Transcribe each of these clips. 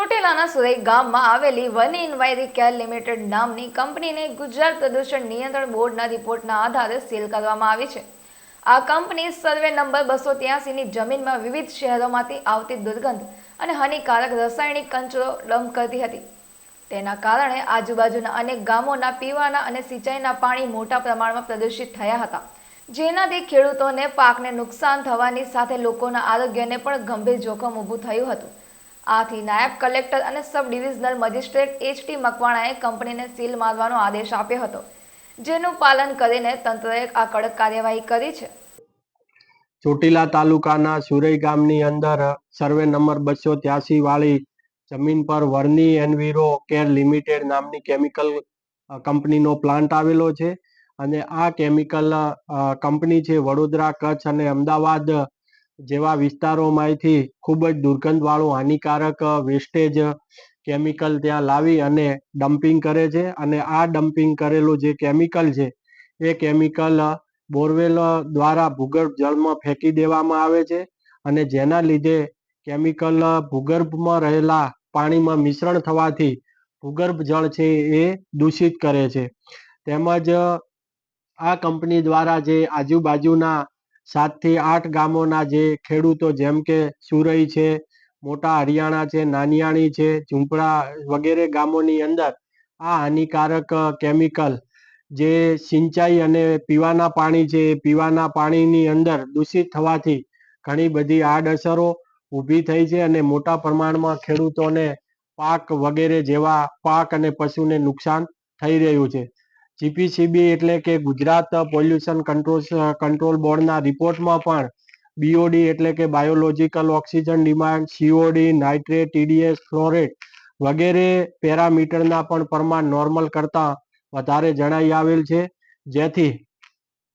ચોટીલાના સુરઈ ગામમાં આવેલી one ઇન્વાયરી care limited નામની કંપનીને ગુજરાત પ્રદૂષણ નિયંત્રણ બોર્ડના રિપોર્ટના આધારે સીલ કરવામાં આવી છે. આ કંપની સર્વે નંબર બસો ત્યાસીની જમીનમાં વિવિધ શહેરોમાંથી આવતી દુર્ગંધ અને હાનિકારક રાસાયણિક કંચરો ડમ્પ કરતી હતી. તેના કારણે આજુબાજુના અનેક ગામોના પીવાના અને સિંચાઈના પાણી મોટા પ્રમાણમાં પ્રદૂષિત થયા હતા. જેનાથી ખેડૂતોને પાકને નુકસાન થવાની સાથે લોકોના આરોગ્યને પણ ગંભીર જોખમ ઊભું થયું હતું. આથી નાયબ કલેક્ટર અને સબ ડિવિઝનલ મજિસ્ટ્રેટ એચ.ટી મકવાણાએ કંપનીને સીલ મારવાનો આદેશ આપ્યો હતો, જેનું પાલન કરીને તંત્રએ આ કડક કાર્યવાહી કરી છે. ચોટીલા તાલુકાના સુરઈ ગામની અંદર સર્વે નંબર બસો ત્યાસી વાળી જમીન પર વર્ની એનવીરો કેર લિમિટેડ નામની કેમિકલ કંપનીનો પ્લાન્ટ આવેલો છે. અને આ કેમિકલ કંપની છે વડોદરા કચ્છ અને અમદાવાદ જેવા વિસ્તારોમાંથી ખૂબ જ દુર્ગંધવાળું, હાનિકારક વેસ્ટેજ કેમિકલ ત્યાં લાવી અને ડમ્પિંગ કરે છે. અને આ ડમ્પિંગ કરેલું જે કેમિકલ છે, એ કેમિકલ બોરવેલ દ્વારા ભૂગર્ભ જળમાં ફેંકી દેવામાં આવે છે અને જેના લીધે કેમિકલ ભૂગર્ભમાં રહેલા પાણીમાં મિશ્રણ થવાથી ભૂગર્ભ જળ છે એ દૂષિત કરે છે. તેમજ આ કંપની દ્વારા જે આજુબાજુના સાતથી આઠ ગામોના જે ખેડૂતો, જેમ કે સુરઈ છે, મોટા હરિયાણા છે, નાનિયાણી છે, ઝુંપડા વગેરે ગામોની અંદર આ હાનિકારક કેમિકલ જે સિંચાઈ અને પીવાના પાણી છે, એ પીવાના પાણીની અંદર દૂષિત થવાથી ઘણી બધી આડઅસરો ઊભી થઈ છે અને મોટા પ્રમાણમાં ખેડૂતોને પાક વગેરે જેવા પાક અને પશુને નુકસાન થઈ રહ્યું છે. જીપીસીબી એટલે કે ગુજરાત પોલ્યુશન કંટ્રોલ કંટ્રોલ બોર્ડના રિપોર્ટમાં પણ બીઓડી એટલે કે biological oxygen demand C O D nitrate T D S flow rate વગેરે પેરામીટરના પણ પ્રમાણ નોર્મલ કરતાં વધારે જણાઈ આવેલ છે. જેથી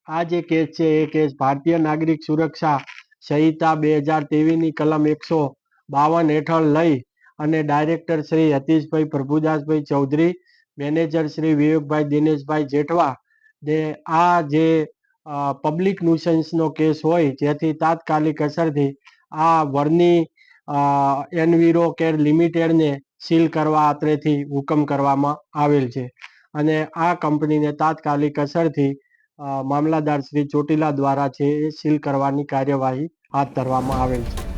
આ જે કેસ છે, એ કેસ ભારતીય નાગરિક સુરક્ષા સંહિતા બે હજાર તેવીસની કલમ એકસો બાવન હેઠળ લઈ અને ડાયરેક્ટર શ્રી હતીશભાઈ પ્રભુદાસભાઈ ચૌધરી મેનેજર શ્રી વિવેકભાઈ દિનેશભાઈ જેઠવા ને આ જે પબ્લિક ન્યુસન્સનો કેસ હોય, જેથી તાત્કાલિક અસરથી આ વરની એનવીરો કેર લિમિટેડને સીલ કરવા અત્રેથી હુકમ કરવામાં આવેલ છે. અને આ કંપનીને તાત્કાલિક અસરથી મામલાદાર શ્રી ચોટીલા દ્વારા છે એ સીલ કરવાની કાર્યવાહી હાથ ધરવામાં આવેલ છે.